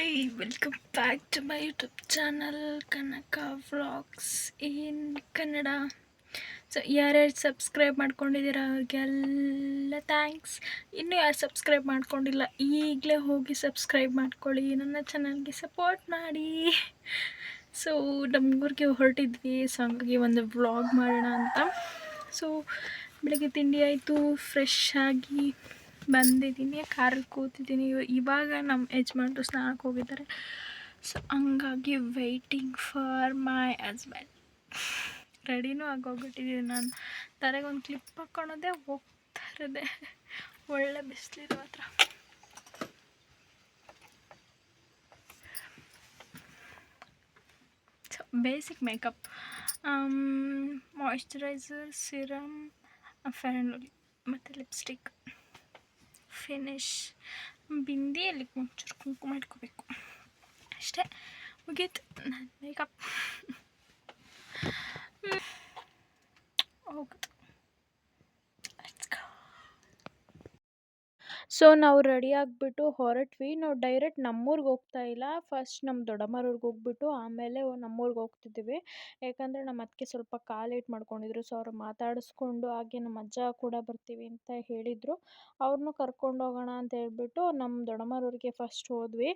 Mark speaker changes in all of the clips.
Speaker 1: Hi welcome back to my YouTube channel Kanaka vlogs in Kannada so ಯಾರ್ಯಾರು subscribe ಮಾಡ್ಕೊಂಡಿದ್ದೀರಾ, ಅವ್ರಿಗೆಲ್ಲ thanks ಇನ್ನೂ ಯಾರು ಸಬ್ಸ್ಕ್ರೈಬ್ ಮಾಡ್ಕೊಂಡಿಲ್ಲ, ಈಗಲೇ ಹೋಗಿ ಸಬ್ಸ್ಕ್ರೈಬ್ ಮಾಡ್ಕೊಳ್ಳಿ, ನನ್ನ ಚಾನಲ್ಗೆ ಸಪೋರ್ಟ್ ಮಾಡಿ. ಸೊ ನಮ್ಮೂರಿಗೆ ಹೊರಟಿದ್ವಿ ಸೊ ಹಂಗಾಗಿ ಒಂದು ವ್ಲಾಗ್ ಮಾಡೋಣ ಅಂತ. ಸೊ ಬೆಳಗ್ಗೆ ತಿಂಡಿ ಆಯಿತು ಫ್ರೆಶ್ ಆಗಿ ಬಂದಿದ್ದೀನಿ, ಕಾರಲ್ಲಿ ಕೂತಿದ್ದೀನಿ. ಇವಾಗ ನಮ್ಮ ಯಜಮಾನ್ರು ಸ್ನಾನಕ್ಕೆ ಹೋಗಿದ್ದಾರೆ. ಸೊ ಹಂಗಾಗಿ ವೆಯ್ಟಿಂಗ್ ಫಾರ್ ಮೈ ಹಸ್ಬೆಂಡ್ ರೆಡಿನೂ ಆಗೋಗ್ಬಿಟ್ಟಿದ್ದೀನಿ ನಾನು. ತಲೆಗೆ ಒಂದು ಕ್ಲಿಪ್ ಹಾಕ್ಕೊಳೋದೇ ಹೋಗ್ತಾ ಇರೋದೆ. ಒಳ್ಳೆ ಬಿಸಿಲಿರೋ ಹತ್ರ. So basic makeup moisturiser serum ಫೆರನ್ ಮತ್ತು ಲಿಪ್ಸ್ಟಿಕ್ ಫಿನಿಶ್ ಬಿಂದಿಯಲ್ಲಿ ಒಂಚೂರು ಕುಂಕುಮ ಇಟ್ಕೋಬೇಕು. ಅಷ್ಟೇ ಮುಗೀತು. ನನ್ನ ಮೇಕಪ್ ಸೊ, ನಾವು ರೆಡಿ ಆಗಿಬಿಟ್ಟು ಹೊರಟ್ವಿ. ನಾವು ಡೈರೆಕ್ಟ್ ನಮ್ಮೂರಿಗೆ ಹೋಗ್ತಾ ಇಲ್ಲ. ಫಸ್ಟ್ ನಮ್ಮ ದೊಡ್ಡಮ್ಮರೂರಿಗೆ ಹೋಗ್ಬಿಟ್ಟು ಆಮೇಲೆ ನಮ್ಮೂರಿಗೆ ಹೋಗ್ತಿದ್ದೀವಿ. ಯಾಕಂದರೆ ನಮ್ಮ ಅತ್ತಿಗೆ ಸ್ವಲ್ಪ ಕಾಲು ಏಟು ಮಾಡ್ಕೊಂಡಿದ್ರು. ಸೊ, ಅವ್ರು ಮಾತಾಡಿಸ್ಕೊಂಡು ಹಾಗೆ ನಮ್ಮ ಅಜ್ಜ ಕೂಡ ಬರ್ತೀವಿ ಅಂತ ಹೇಳಿದರು. ಅವ್ರನ್ನೂ ಕರ್ಕೊಂಡು ಹೋಗೋಣ ಅಂತ ಹೇಳ್ಬಿಟ್ಟು ನಮ್ಮ ದೊಡ್ಡಮ್ಮರವ್ರಿಗೆ ಫಸ್ಟ್ ಹೋದ್ವಿ.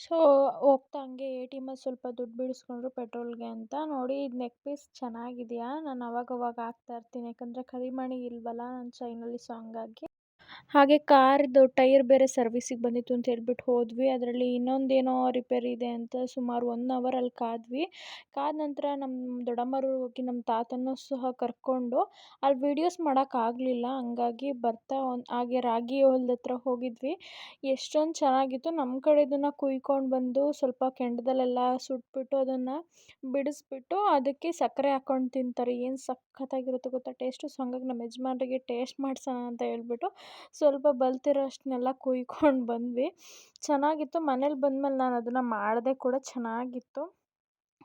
Speaker 1: ಸೊ, ಹೋಗ್ತಾ ಹಂಗೆ ಎ ಟಿ ಎಮಲ್ಲಿ ಸ್ವಲ್ಪ ದುಡ್ಡು ಬಿಡಿಸ್ಕೊಂಡ್ರು ಪೆಟ್ರೋಲ್ಗೆ ಅಂತ. ನೋಡಿ, ಇದು ನೆಕ್ ಪೀಸ್ ಚೆನ್ನಾಗಿದೆಯಾ? ನಾನು ಅವಾಗವಾಗ ಹಾಕ್ತಾ ಇರ್ತೀನಿ. ಯಾಕಂದರೆ ಕರಿಮಣಿ ಇಲ್ವಲ್ಲ ನನ್ನ ಚೈನಲ್ಲಿ, ಸೊ ಹಂಗಾಗಿ. ಹಾಗೆ ಕಾರ್ದು ಟೈರ್ ಬೇರೆ ಸರ್ವಿಸಿಗೆ ಬಂದಿತ್ತು ಅಂತ ಹೇಳ್ಬಿಟ್ಟು ಹೋದ್ವಿ. ಅದರಲ್ಲಿ ಇನ್ನೊಂದೇನೋ ರಿಪೇರಿ ಇದೆ ಅಂತ ಸುಮಾರು ಒನ್ ಅವರ್ ಅಲ್ಲಿ ಕಾದ್ವಿ. ಕಾದ ನಂತರ ನಮ್ಮ ದೊಡ್ಡಮ್ಮರು ಹೋಗಿ ನಮ್ಮ ತಾತನೂ ಸಹ ಕರ್ಕೊಂಡು ಅಲ್ಲಿ ವೀಡಿಯೋಸ್ ಮಾಡೋಕ್ಕಾಗಲಿಲ್ಲ ಹಂಗಾಗಿ ಬರ್ತಾ ಒಂದು, ಹಾಗೆ ರಾಗಿ ಹೊಲ್ದ ಹತ್ರ ಹೋಗಿದ್ವಿ. ಎಷ್ಟೊಂದು ಚೆನ್ನಾಗಿತ್ತು. ನಮ್ಮ ಕಡೆ ಇದನ್ನು ಕುಯ್ಕೊಂಡು ಬಂದು ಸ್ವಲ್ಪ ಕೆಂಡದಲ್ಲೆಲ್ಲ ಸುಟ್ಬಿಟ್ಟು ಅದನ್ನು ಬಿಡಿಸ್ಬಿಟ್ಟು ಅದಕ್ಕೆ ಸಕ್ಕರೆ ಹಾಕ್ಕೊಂಡು ತಿಂತಾರೆ. ಏನು ಸಖತ್ತಾಗಿರುತ್ತೆ ಗೊತ್ತಾ? ಟೇಸ್ಟು. ಸೊ ಹಂಗಾಗಿ ನಮ್ಮ ಯಜಮಾನ್ರಿಗೆ ಟೇಸ್ಟ್ ಮಾಡ್ಸೋಣ ಅಂತ ಹೇಳ್ಬಿಟ್ಟು ಸ್ವಲ್ಪ ಬಲ್ತಿರೋ ಅಷ್ಟನ್ನೆಲ್ಲ ಕುಯ್ಕೊಂಡು ಬಂದ್ವಿ. ಚೆನ್ನಾಗಿತ್ತು. ಮನೇಲಿ ಬಂದಮೇಲೆ ನಾನು ಅದನ್ನು ಮಾಡಿದೆ ಕೂಡ ಚೆನ್ನಾಗಿತ್ತು.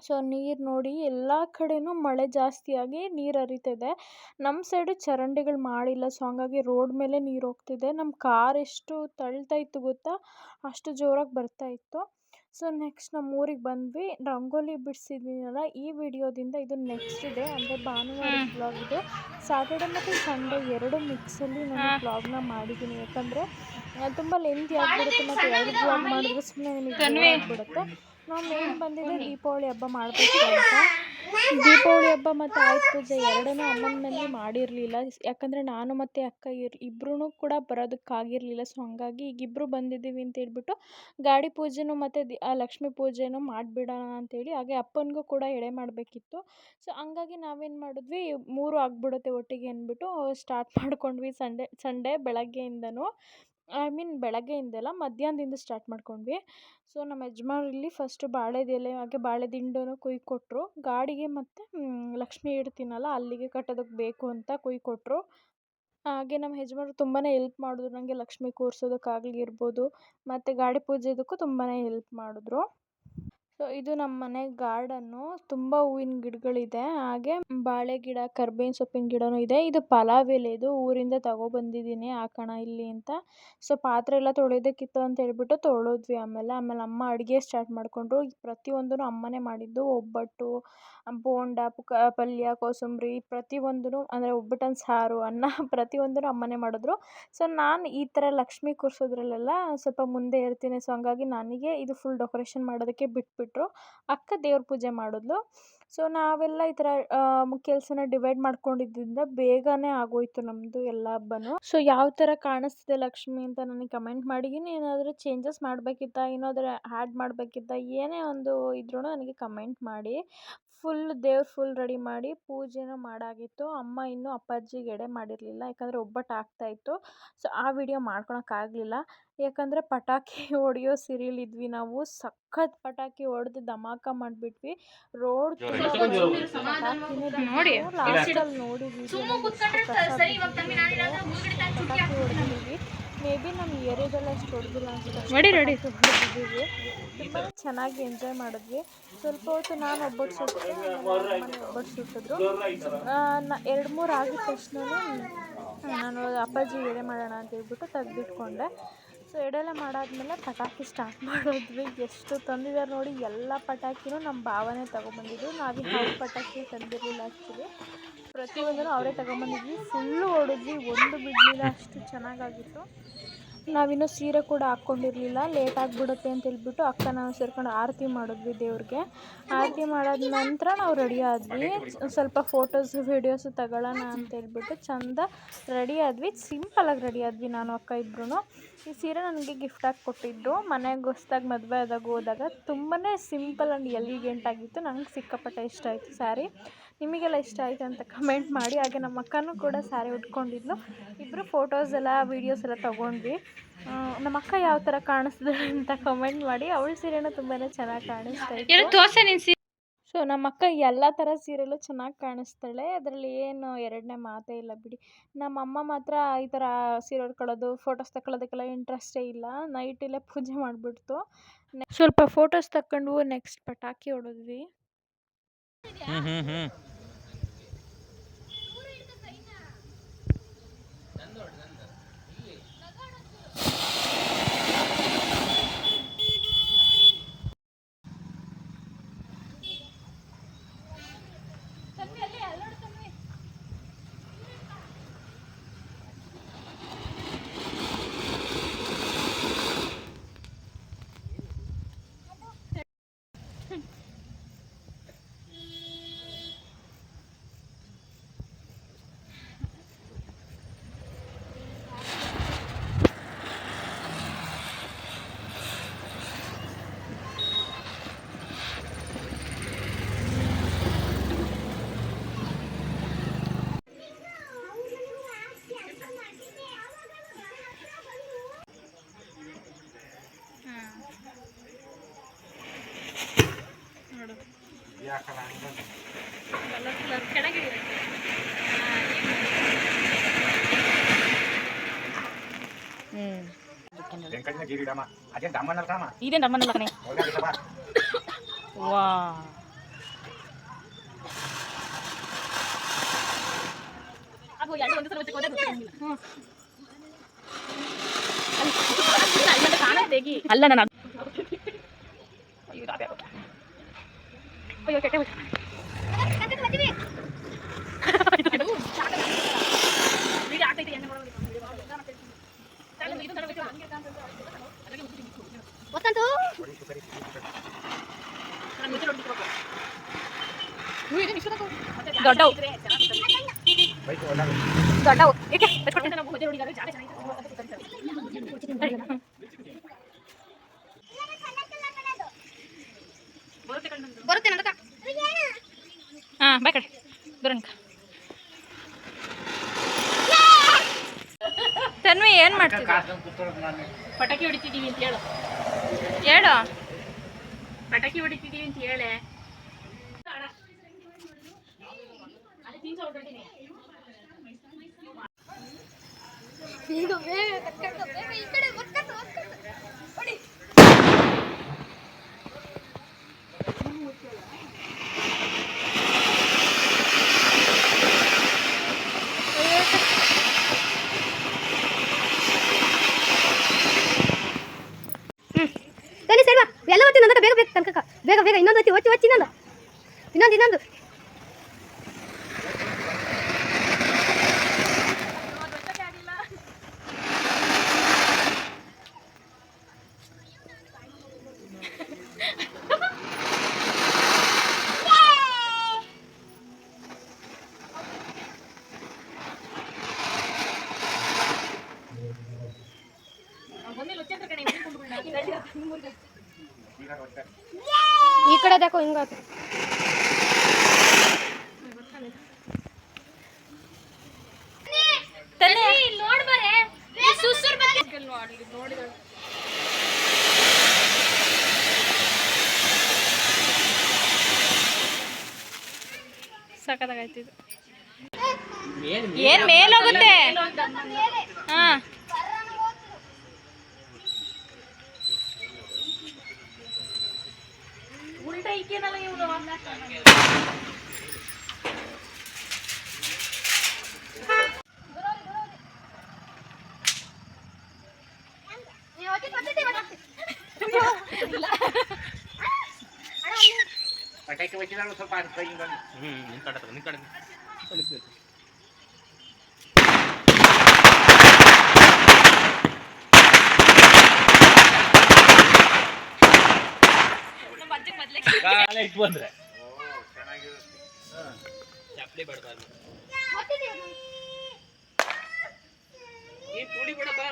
Speaker 1: ಸೊ, ನೀರು ನೋಡಿ ಎಲ್ಲ ಕಡೆಯೂ ಮಳೆ ಜಾಸ್ತಿಯಾಗಿ ನೀರು ಹರಿತಿದೆ. ನಮ್ಮ ಸೈಡು ಚರಂಡಿಗಳು ಮಾಡಿಲ್ಲ. ಸೊ, ಹಂಗಾಗಿ ರೋಡ್ ಮೇಲೆ ನೀರು ಹೋಗ್ತಿದೆ. ನಮ್ಮ ಕಾರ್ ಎಷ್ಟು ತಳ್ತಾ ಇತ್ತು ಗೊತ್ತಾ? ಅಷ್ಟು ಜೋರಾಗಿ ಬರ್ತಾ ಇತ್ತು. ಸೊ ನೆಕ್ಸ್ಟ್ ನಮ್ಮ ಊರಿಗೆ ಬಂದ್ವಿ. ರಂಗೋಲಿ ಬಿಡಿಸಿದ್ನಲ್ಲ ಈ ವಿಡಿಯೋದಿಂದ ಇದು ನೆಕ್ಸ್ಟ್ ಇದೆ ಅಂದರೆ ಭಾನುವಾರ ಬ್ಲಾಗ್ ಇದು. ಸ್ಯಾಟರ್ಡೆ ಮತ್ತು ಸಂಡೇ ಎರಡು ಮಿಕ್ಸಲ್ಲಿ ನಾನು ಬ್ಲಾಗ್ನ ಮಾಡಿದ್ದೀನಿ ಯಾಕಂದರೆ ತುಂಬ ಲೆಂತ್ ಆಗಿಬಿಡುತ್ತೆ ಮತ್ತು ಎರಡು ಬ್ಲಾಗ್ ಮಾಡಿದ್ರೆ ಸುಮ್ಮನೆ ನಿಮಗೆ ಆಗಿಬಿಡುತ್ತೆ. ನಾವು ಮೇನ್ ಬಂದಿದ್ದೆ ದೀಪಾವಳಿ ಹಬ್ಬ ಮಾಡಬೇಕು ಅಂತ. ದೀಪಾವಳಿ ಹಬ್ಬ ಮತ್ತು ಆಯುಧ ಪೂಜೆ ಎರಡನ್ನೂ ಅಮ್ಮನ ಮಾಡಿರಲಿಲ್ಲ. ಯಾಕಂದರೆ ನಾನು ಮತ್ತು ಅಕ್ಕ ಇರ್ ಇಬ್ರೂ ಕೂಡ ಬರೋದಕ್ಕಾಗಿರಲಿಲ್ಲ. ಸೊ ಹಂಗಾಗಿ ಈಗ ಇಬ್ಬರು ಬಂದಿದ್ದೀವಿ ಅಂತ ಹೇಳ್ಬಿಟ್ಟು ಗಾಡಿ ಪೂಜೆನೂ ಮತ್ತು ದಿ ಲಕ್ಷ್ಮೀ ಪೂಜೆನೂ ಮಾಡಿಬಿಡೋಣ ಅಂತೇಳಿ ಹಾಗೆ ಅಪ್ಪನಿಗೂ ಕೂಡ ಎಡೆ ಮಾಡಬೇಕಿತ್ತು. ಸೊ ಹಂಗಾಗಿ ನಾವೇನು ಮಾಡಿದ್ವಿ, ಮೂರು ಆಗಿಬಿಡುತ್ತೆ ಒಟ್ಟಿಗೆ ಅಂದ್ಬಿಟ್ಟು ಸ್ಟಾರ್ಟ್ ಮಾಡ್ಕೊಂಡ್ವಿ ಸಂಡೆ, ಸಂಡೇ ಬೆಳಗ್ಗೆಯಿಂದನೂ. ಐ ಮೀನ್ ಬೆಳಗ್ಗೆಯಿಂದಲ್ಲ ಮಧ್ಯಾಹ್ನದಿಂದ ಸ್ಟಾರ್ಟ್ ಮಾಡ್ಕೊಂಡ್ವಿ. ಸೊ, ನಮ್ಮ ಯಜಮಾನ್ರು ಇಲ್ಲಿ ಫಸ್ಟು ಬಾಳೆದೆಲೆ ಹಾಗೆ ಬಾಳೆ ದಿಂಡನ್ನು ಕುಯ್ದು ಕೊಟ್ಟರು ಗಾಡಿಗೆ ಮತ್ತು ಲಕ್ಷ್ಮಿ ಇಡ್ತೀನಲ್ಲ, ಅಲ್ಲಿಗೆ ಕಟ್ಟೋದಕ್ಕೆ ಬೇಕು ಅಂತ ಕುಯ್ದು ಕೊಟ್ಟರು ಹಾಗೆ ನಮ್ಮ ಯಜಮಾನ್ರು ತುಂಬಾ ಹೆಲ್ಪ್ ಮಾಡಿದ್ರು. ನನಗೆ ಲಕ್ಷ್ಮಿ ಕೂರ್ಸೋದಕ್ಕಾಗಲಿ ಇರ್ಬೋದು, ಮತ್ತು ಗಾಡಿ ಪೂಜೆದಕ್ಕೂ ತುಂಬಾ ಹೆಲ್ಪ್ ಮಾಡಿದ್ರು. ಸೊ, ಇದು ನಮ್ಮ ಮನೆ ಗಾರ್ಡನ್ನು ತುಂಬ ಹೂವಿನ ಗಿಡಗಳಿದೆ. ಹಾಗೆ ಬಾಳೆ ಗಿಡ, ಕರ್ಬೇವಿನ ಸೊಪ್ಪಿನ ಗಿಡನೂ ಇದೆ. ಇದು ಪಲಾವ್ ಎಲೆದು ಊರಿಂದ ತಗೊಬಂದಿದ್ದೀನಿ ಹಾಕೋಣ ಇಲ್ಲಿ ಅಂತ. ಸೊ, ಪಾತ್ರೆ ಎಲ್ಲ ತೊಳೆಯೋದಕ್ಕಿತ್ತು ಅಂತ ಹೇಳ್ಬಿಟ್ಟು ತೊಳೆದ್ವಿ ಆಮೇಲೆ. ಆಮೇಲೆ ಅಮ್ಮ ಅಡುಗೆ ಸ್ಟಾರ್ಟ್ ಮಾಡಿಕೊಂಡ್ರು. ಪ್ರತಿಯೊಂದೂ ಅಮ್ಮನೇ ಮಾಡಿದ್ದು. ಒಬ್ಬಟ್ಟು ಬೋಂಡ, ಪುಕ, ಪಲ್ಯ, ಕೋಸಂಬರಿ ಪ್ರತಿಯೊಂದೂ ಅಂದರೆ ಒಬ್ಬಟ್ಟಿನ ಸಾರು, ಅನ್ನ ಪ್ರತಿಯೊಂದೂ ಅಮ್ಮನೇ ಮಾಡಿದ್ರು. ಸೊ ನಾನು ಈ ಥರ ಲಕ್ಷ್ಮಿ ಕೂರ್ಸೋದ್ರಲ್ಲೆಲ್ಲ ಸ್ವಲ್ಪ ಮುಂದೆ ಇರ್ತೀನಿ. ಸೊ ಹಂಗಾಗಿ ನನಗೆ ಇದು ಫುಲ್ ಡೆಕೋರೇಷನ್ ಮಾಡೋದಕ್ಕೆ ಬಿಟ್ಬಿಟ್ರು. ಅಕ್ಕ ದೇವ್ರ ಪೂಜೆ ಮಾಡಿದ್ಲು. ಸೊ, ನಾವೆಲ್ಲ ಈ ಥರ ಕೆಲಸನ ಡಿವೈಡ್ ಮಾಡ್ಕೊಂಡಿದ್ದರಿಂದ ಬೇಗನೆ ಆಗೋಯ್ತು ನಮ್ಮದು ಎಲ್ಲ ಹಬ್ಬನೂ. ಸೊ, ಯಾವ ಥರ ಕಾಣಿಸ್ತಿದೆ ಲಕ್ಷ್ಮಿ ಅಂತ ನನಗೆ ಕಮೆಂಟ್ ಮಾಡಿ. ಏನಾದರೂ ಚೇಂಜಸ್ ಮಾಡಬೇಕಿತ್ತಾ? ಏನಾದರೂ ಆ್ಯಡ್ ಮಾಡಬೇಕಿತ್ತ? ಏನೇ ಒಂದು ಇದ್ರೂ ನನಗೆ ಕಮೆಂಟ್ ಮಾಡಿ. ಫುಲ್ ದೇವ್ರು ಫುಲ್ ರೆಡಿ ಮಾಡಿ. ಪೂಜೆನೂ ಮಾಡಾಗಿತ್ತು. ಅಮ್ಮ ಇನ್ನೂ ಅಪ್ಪಾಜಿಗೆ ಎಡೆ ಮಾಡಿರಲಿಲ್ಲ. ಯಾಕಂದರೆ ಒಬ್ಬಟ್ಟು ಆಗ್ತಾಯಿತ್ತು ಸೊ, ಆ ವಿಡಿಯೋ ಮಾಡ್ಕೊಳಕ್ಕಾಗಲಿಲ್ಲ ಯಾಕಂದರೆ ಪಟಾಕಿ ಹೊಡೆಯೋ ಸಿರಿಲಿದ್ವಿ ನಾವು ಸಖತ್ ಪಟಾಕಿ ಹೊಡೆದು ಧಮಾಕ ಮಾಡಿಬಿಟ್ವಿ. ರೋಡ್ ನೋಡಿ ಲಾಸ್ಟಲ್ಲಿ ನೋಡಿದ್ವಿ. ಪಟಾಕಿ ಹೊಡೆದಿದ್ದೀವಿ ಮೇ ಬಿ ನಮ್ಮ ಏರಿಯಾದಲ್ಲಿ ಅಷ್ಟು ಹೊಡೆದಿಲ್ಲ ಅನ್ಸುತ್ತೆ. ಹೊಡೆದಿದ್ದೀವಿ ತುಂಬ ಚೆನ್ನಾಗಿ ಎಂಜಾಯ್ ಮಾಡಿದ್ವಿ. ಸ್ವಲ್ಪ ಹೊತ್ತು ನಾನು ಒಬ್ಬಟ್ಟು ಸುಟ್ಟೆ ಒಬ್ಬಟ್ಟು ಸುಟ್ಟಿದ್ರು. ಎರಡು ಮೂರು ಆಗಿದ ತಕ್ಷಣ ನಾನು ಅಪ್ಪಾಜಿ ಎಡೆ ಮಾಡೋಣ ಅಂತ ಹೇಳ್ಬಿಟ್ಟು ತೆಗ್ದಿಟ್ಕೊಂಡೆ. ಸೊ ಎಡೆಲ್ಲ ಮಾಡಾದ್ಮೇಲೆ ಪಟಾಕಿ ಸ್ಟಾರ್ಟ್ ಮಾಡಿದ್ವಿ. ಎಷ್ಟು ತಂದಿದ್ದಾರೆ ನೋಡಿ, ಎಲ್ಲ ಪಟಾಕಿನೂ ನಮ್ಮ ಭಾವನೆ ತೊಗೊಂಬಂದಿದ್ದು ನಾವು ಯಾವ ಪಟಾಕಿ ತಂದಿರಲಿಲ್ಲ ಆ್ಯಕ್ಚುಲಿ ಪ್ರತಿಯೊಂದನ್ನು ಅವರೇ ತೊಗೊಂಬಂದಿದ್ವಿ. ಫುಲ್ಲು ಹೊಡೆದ್ವಿ. ಒಂದು ಬಿಡಲಿಲ್ಲ. ಅಷ್ಟು ಚೆನ್ನಾಗಾಗಿತ್ತು. ನಾವಿನ್ನೂ ಸೀರೆ ಕೂಡ ಹಾಕ್ಕೊಂಡಿರಲಿಲ್ಲ. ಲೇಟ್ ಆಗಿಬಿಡುತ್ತೆ ಅಂತ ಹೇಳ್ಬಿಟ್ಟು ಅಕ್ಕ ನಾವು ಸೇರ್ಕೊಂಡು ಆರತಿ ಮಾಡಿದ್ವಿ ದೇವ್ರಿಗೆ. ಆರತಿ ಮಾಡಿದ ನಂತರ ನಾವು ರೆಡಿ ಆದ್ವಿ. ಸ್ವಲ್ಪ ಫೋಟೋಸು ವೀಡಿಯೋಸು ತಗೊಳ್ಳೋಣ ಅಂತ ಹೇಳ್ಬಿಟ್ಟು ಚಂದ ರೆಡಿ ಆದ್ವಿ. ಸಿಂಪಲಾಗಿ ರೆಡಿ ಆದ್ವಿ ನಾನು, ಅಕ್ಕ ಇಬ್ಬರೂ ಈ ಸೀರೆ ನನಗೆ ಗಿಫ್ಟ್ ಆಗಿ ಕೊಟ್ಟಿದ್ದು. ಮನೆಗೆ ಹೊಸ್ದಾಗಿ ಮದುವೆ ಆದಾಗ ಹೋದಾಗ ತುಂಬಾ ಸಿಂಪಲ್ ಆ್ಯಂಡ್ ಎಲಿಗೆಂಟ್ ಆಗಿತ್ತು. ನನಗೆ ಸಿಕ್ಕಾಪಟ್ಟೆ ಇಷ್ಟ ಆಯಿತು ಸ್ಯಾರಿ ನಿಮಗೆಲ್ಲ ಇಷ್ಟ ಆಯಿತು ಅಂತ ಕಮೆಂಟ್ ಮಾಡಿ. ಹಾಗೆ ನಮ್ಮ ಅಕ್ಕನೂ ಕೂಡ ಸ್ಯಾರಿ ಉಟ್ಕೊಂಡಿದ್ಲು. ಇಬ್ಬರು ಫೋಟೋಸ್ ಎಲ್ಲ ವೀಡಿಯೋಸ್ ಎಲ್ಲ ತೊಗೊಂಡ್ವಿ. ನಮ್ಮ ಅಕ್ಕ ಯಾವ ಥರ ಕಾಣಿಸ್ತಿದೆ ಅಂತ ಕಮೆಂಟ್ ಮಾಡಿ. ಅವಳ ಸೀರೆನೂ ತುಂಬಾ ಚೆನ್ನಾಗಿ ಕಾಣಿಸ್ತಾ ಇತ್ತು.
Speaker 2: ನಿನ್
Speaker 1: ಸೊ ನಮ್ಮ ಅಕ್ಕ ಎಲ್ಲ ಥರ ಸೀರೆಲ್ಲೂ ಚೆನ್ನಾಗಿ ಕಾಣಿಸ್ತಾಳೆ. ಅದರಲ್ಲಿ ಏನು ಎರಡನೇ ಮಾತೇ ಇಲ್ಲ ಬಿಡಿ. ನಮ್ಮ ಅಮ್ಮ ಮಾತ್ರ ಈ ಥರ ಸೀರೆ ಉಟ್ಕೊಳ್ಳೋದು ಫೋಟೋಸ್ ತಗೊಳ್ಳೋದಕ್ಕೆಲ್ಲ ಇಂಟ್ರೆಸ್ಟೇ ಇಲ್ಲ. ನೈಟ್ ಇಲ್ಲೇ ಪೂಜೆ ಮಾಡಿಬಿಡ್ತು. ಸ್ವಲ್ಪ ಫೋಟೋಸ್ ತಗೊಂಡು ನೆಕ್ಸ್ಟ್ ಪಟಾಕಿ ಹೊಡೆದ್ವಿ.
Speaker 3: 嗯哼哼。
Speaker 4: ಗಿರಿಡಮ್ಮ ಅದೇನ್ ದಮ್ಮನಲ್ಲ ಕಾಮ
Speaker 2: ಇದೇನ್ ದಮ್ಮನಲ್ಲ ಕಣೆ
Speaker 4: ಹೋಗ್ಲಿಲ್ಲ
Speaker 2: ವಾ ಅಲ್ಲ ನಾನು ಅಯ್ಯೋ ಕೆಟ್ಟ ದೊಡ್ಡವು
Speaker 4: ಹೋದಾಗ
Speaker 2: ದೊಡ್ಡವು. ಏಕೆ? ಬೆಚ್ಕೊಡ್ತೀನಿ
Speaker 5: ಬರುತ್ತೆ
Speaker 2: ಹಾಂ ಬಾ ಕಡೆ. ದುರಂಕ ತನ್ವಿ ಏನು
Speaker 4: ಮಾಡ್ತೀವಿ
Speaker 2: ಪಟಾಕಿ ಹೊಡಿತಿದ್ದೀವಿ ಅಂತ ಹೇಳು. ಹೇಳು. ಪಟಾಕಿ ಹೊಡಿತಿದ್ದೀವಿ ಅಂತ ಹೇಳೆ.
Speaker 5: ಈಗ ಬೇಗ ಕಟ್ಕೊಂಡು ಬೇಗ ಈ ಕಡೆ ಬರ್ಕೊಂಡು ಹೊಡಿ ಸರಿ ಸರಿ ಬಾ ಎಲ್ಲ ಒತ್ತಿ ನಂದಕ ಬೇಗ ಬೇಗ ತನಕ ಬೇಗ ಬೇಗ ಇನ್ನೊಂದು ಒತ್ತಿ ಒತ್ತಿ ಒತ್ತಿ ಇನ್ನೊಂದು ಇನ್ನೊಂದು ಇನ್ನೊಂದು
Speaker 4: ಈಗ ಗೊತ್ತೇ
Speaker 5: ಈ ಕಡೆ देखो ಹಿಂಗ
Speaker 2: ಸಖತ್ತಾಗೈತೆ ಇದು. ಏನ್ ಮೇಲೋಗುತ್ತೆ ಹಾ.
Speaker 5: ಇಕ್ಕೇನಲ್ಲ
Speaker 4: ಇವನು ಪಟಾಕಿ ಹಚ್ಚಿದಾಗ ಸ್ವಲ್ಪ ಅರ್ಥ ಹಿಂಗೆ
Speaker 3: ಹ್ಞೂ ಕಾಲ ಇಟ್ಟು ಬಂದ್ರೆ. ಚಪ್ಪಲಿ ಬಡ ನೀನ್ ತುಳಿ ಬೇಡ, ಬಾ.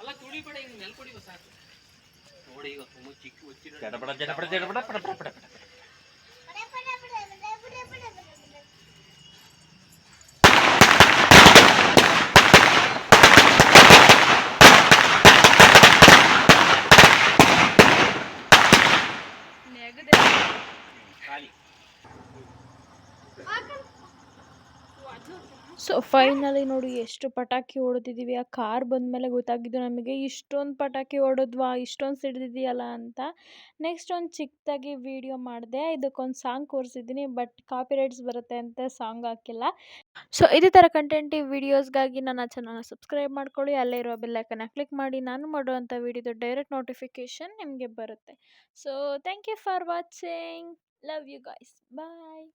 Speaker 3: ಅಲ್ಲ, ತುಳಿ ಬಡ, ಹಿಂಗ್ ನೆಲ್ಕೊಡಿ ಸಾಕು. ನೋಡಿ, ಈಗ ತುಂಬ ಚಿಕ್ಕ ಒಚ್ಚಿನ ಜಡಬಡ ಜಡಬಡ ಜಡಬಡ ಪಡ ಪಡ ಪಡ.
Speaker 1: ಸೊ ಫೈನಲಿ ನೋಡಿ ಎಷ್ಟು ಪಟಾಕಿ ಹೊಡೆದಿದ್ದೀವಿ ಆ ಕಾರ್ ಬಂದಮೇಲೆ ಗೊತ್ತಾಗಿದ್ದು ನಮಗೆ, ಇಷ್ಟೊಂದು ಪಟಾಕಿ ಹೊಡೆದ್ವಾ? ಇಷ್ಟೊಂದು ಸಿಡ್ದಿದೆಯಲ್ಲ ಅಂತ. ನೆಕ್ಸ್ಟ್ ಒಂದು ಚಿಕ್ಕದಾಗಿ ವಿಡಿಯೋ ಮಾಡಿದೆ. ಇದಕ್ಕೊಂದು ಸಾಂಗ್ ಕೂರಿಸಿದ್ದೀನಿ, ಬಟ್ ಕಾಪಿರೈಟ್ಸ್ ಬರುತ್ತೆ ಅಂತ ಸಾಂಗ್ ಹಾಕಿಲ್ಲ. ಸೊ ಇದೇ ಥರ ಕಂಟೆಂಟ್ ವಿಡಿಯೋಸ್ಗಾಗಿ ನನ್ನ ಚಾನಲ್ನ ಸಬ್ಸ್ಕ್ರೈಬ್ ಮಾಡ್ಕೊಳ್ಳಿ. ಅಲ್ಲೇ ಇರೋ ಬೆಲ್ಲೈಕನ್ನ ಕ್ಲಿಕ್ ಮಾಡಿ. ನಾನು ಮಾಡುವಂಥ ವೀಡಿಯೋದು ಡೈರೆಕ್ಟ್ ನೋಟಿಫಿಕೇಷನ್ ನಿಮಗೆ ಬರುತ್ತೆ. So thank you for watching. Love you guys. Bye.